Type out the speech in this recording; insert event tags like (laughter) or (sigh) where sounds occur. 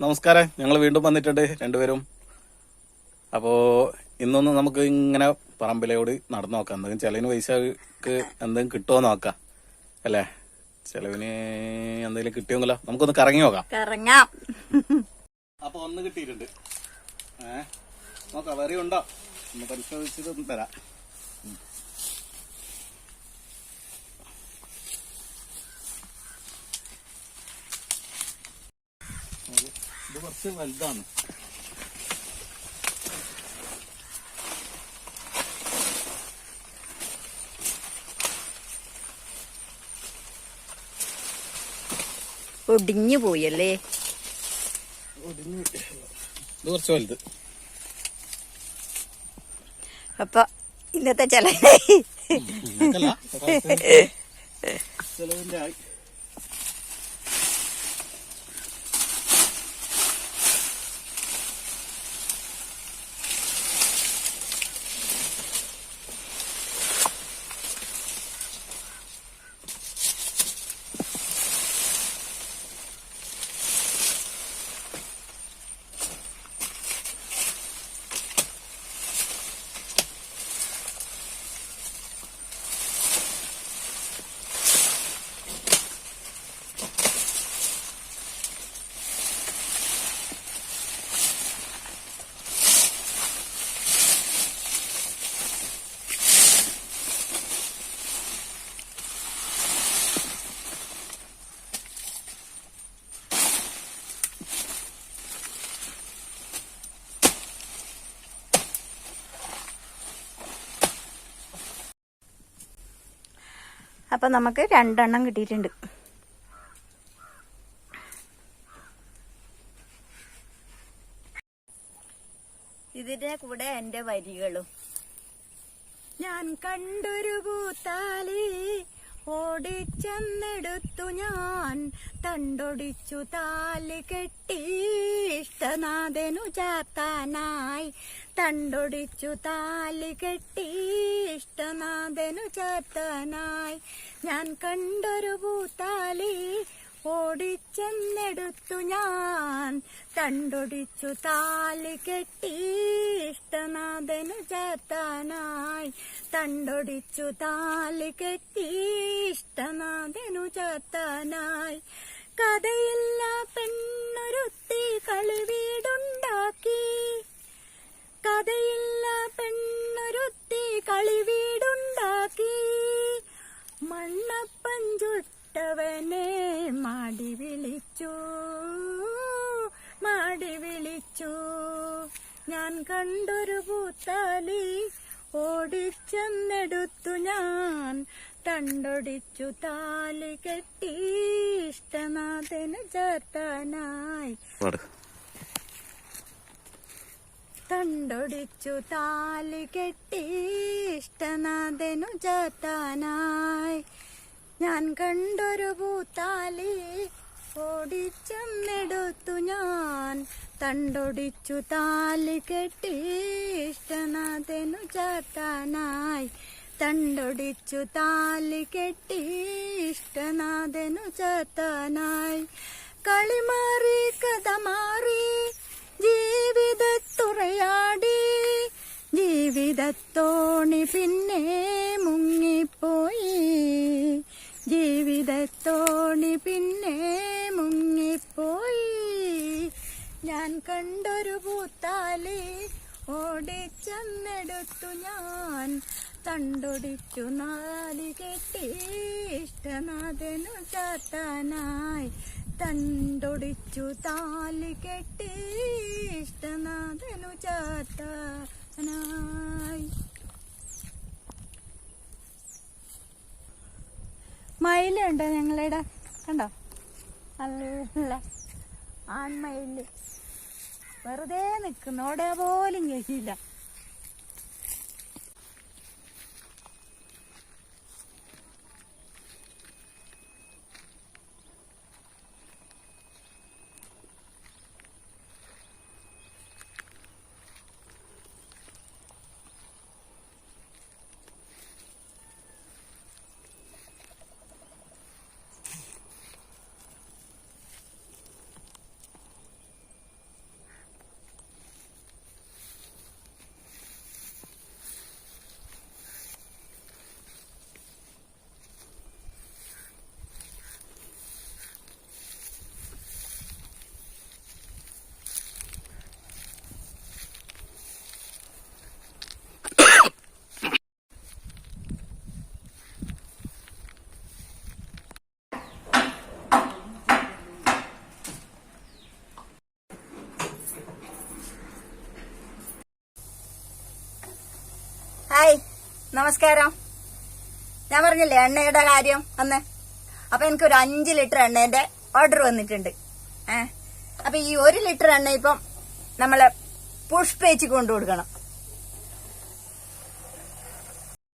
നമസ്കാരം. ഞങ്ങൾ വീണ്ടും വന്നിട്ടുണ്ട് രണ്ടുപേരും. അപ്പോ ഇന്നൊന്ന് നമുക്ക് ഇങ്ങനെ പറമ്പിലോട് നടന്നു നോക്കാം. എന്തെങ്കിലും ചെലവിന് പൈസക്ക് എന്തെങ്കിലും കിട്ടുമോ നോക്കാം. അല്ലേ? ചെലവിന് എന്തെങ്കിലും കിട്ടിയോങ്കിലോ നമുക്കൊന്ന് കറങ്ങി നോക്കാം. കറങ്ങാം. അപ്പൊ ഒന്ന് കിട്ടിയിട്ടുണ്ട്. ഏ? നോക്കാം വേറെ ഉണ്ടോ? ഒന്ന് പരിശോധിച്ചിട്ട് തരാം. ഇത് കുറച്ച് വലുതാണ്. ഒടിഞ്ഞു പോയല്ലേ? ഇത് കുറച്ച് വലുത്. അപ്പൊ ഇന്നത്തെ ചെലവ് (laughs) ചെലവിന്റെ ആയി. അപ്പൊ നമുക്ക് രണ്ടെണ്ണം കിട്ടിയിട്ടുണ്ട്. ഇതിന്റെ കൂടെ എന്റെ വരികളും. ഞാൻ കണ്ടൊരു പൂത്താലി ഓടിച്ചെന്നെടുത്തു ഞാൻ. തണ്ടൊടിച്ചു താലി കെട്ടി ഇഷ്ടനാഥനു ചാത്താനായി. തണ്ടൊടിച്ചു താലി കെട്ടി ഇഷ്ടനാഥനു ചേർത്തനായി. ഞാൻ കണ്ടൊരു പൂത്താലി ഓടിച്ചെന്നെടുത്തു ഞാൻ. തണ്ടൊടിച്ചു താലി കെട്ടി ഇഷ്ടനാഥനു ചേർത്തനായി. തണ്ടൊടിച്ചു താലി കെട്ടി ഇഷ്ടനാഥനു ചേർത്തനായി. കഥയില്ല പെണ്ണൊരുത്തി ചുട്ടവനെ മാടി വിളിച്ചു മാടി വിളിച്ചു. ഞാൻ കണ്ടൊരു പൂത്താലി ഓടിച്ചെന്നെടുത്തു ഞാൻ. തണ്ടൊടിച്ചു താലി കെട്ടി ഇഷ്ടനാഥന് ചേർത്താനായി. തണ്ടൊടിച്ചു താലി കെട്ടി ഇഷ്ടനാഥനു ചാത്താനായി ഞാൻ കണ്ടൊരു പൂത്താലി ഓടിച്ചെന്നെടുത്തു ഞാൻ. തണ്ടൊടിച്ചു താലി കെട്ടി ഇഷ്ടനാഥനു ചാത്താനായി. തണ്ടൊടിച്ചു താലി കെട്ടി ഇഷ്ടനാഥനു ചാത്താനായി. കളിമാറി കഥ മാറി ജീവിതത്തുറയാടി. ജീവിതത്തോണി പിന്നെ മുങ്ങിപ്പോയി. ജീവിതത്തോണി പിന്നെ മുങ്ങിപ്പോയി. ഞാൻ കണ്ടൊരു പൂത്താലി ഓടിച്ചെന്നെടുത്തു ഞാൻ. തണ്ടൊടിച്ചു നാലി കെട്ടി ഇഷ്ടനാഥനു ചാത്താനായി. തണ്ടൊടിച്ചു താലി കെട്ടി ഇഷ്ടനാഥനു ചാത്താനായി. മയിലുണ്ടോ ഞങ്ങളുടെ? കണ്ടോ? നല്ല ആൺമയിൽ. വെറുതെ നിൽക്കുന്നോടെ പോലും കഴിയില്ല നമസ്കാരം. ഞാൻ പറഞ്ഞില്ലേ എണ്ണയുടെ കാര്യം അന്ന്? അപ്പൊ എനിക്കൊരു അഞ്ച് ലിറ്റർ എണ്ണേന്റെ ഓർഡർ വന്നിട്ടുണ്ട്. ഏഹ് അപ്പൊ ഈ ഒരു ലിറ്റർ എണ്ണ ഇപ്പം നമ്മൾ പുഷ്പേച്ച് കൊണ്ടു കൊടുക്കണം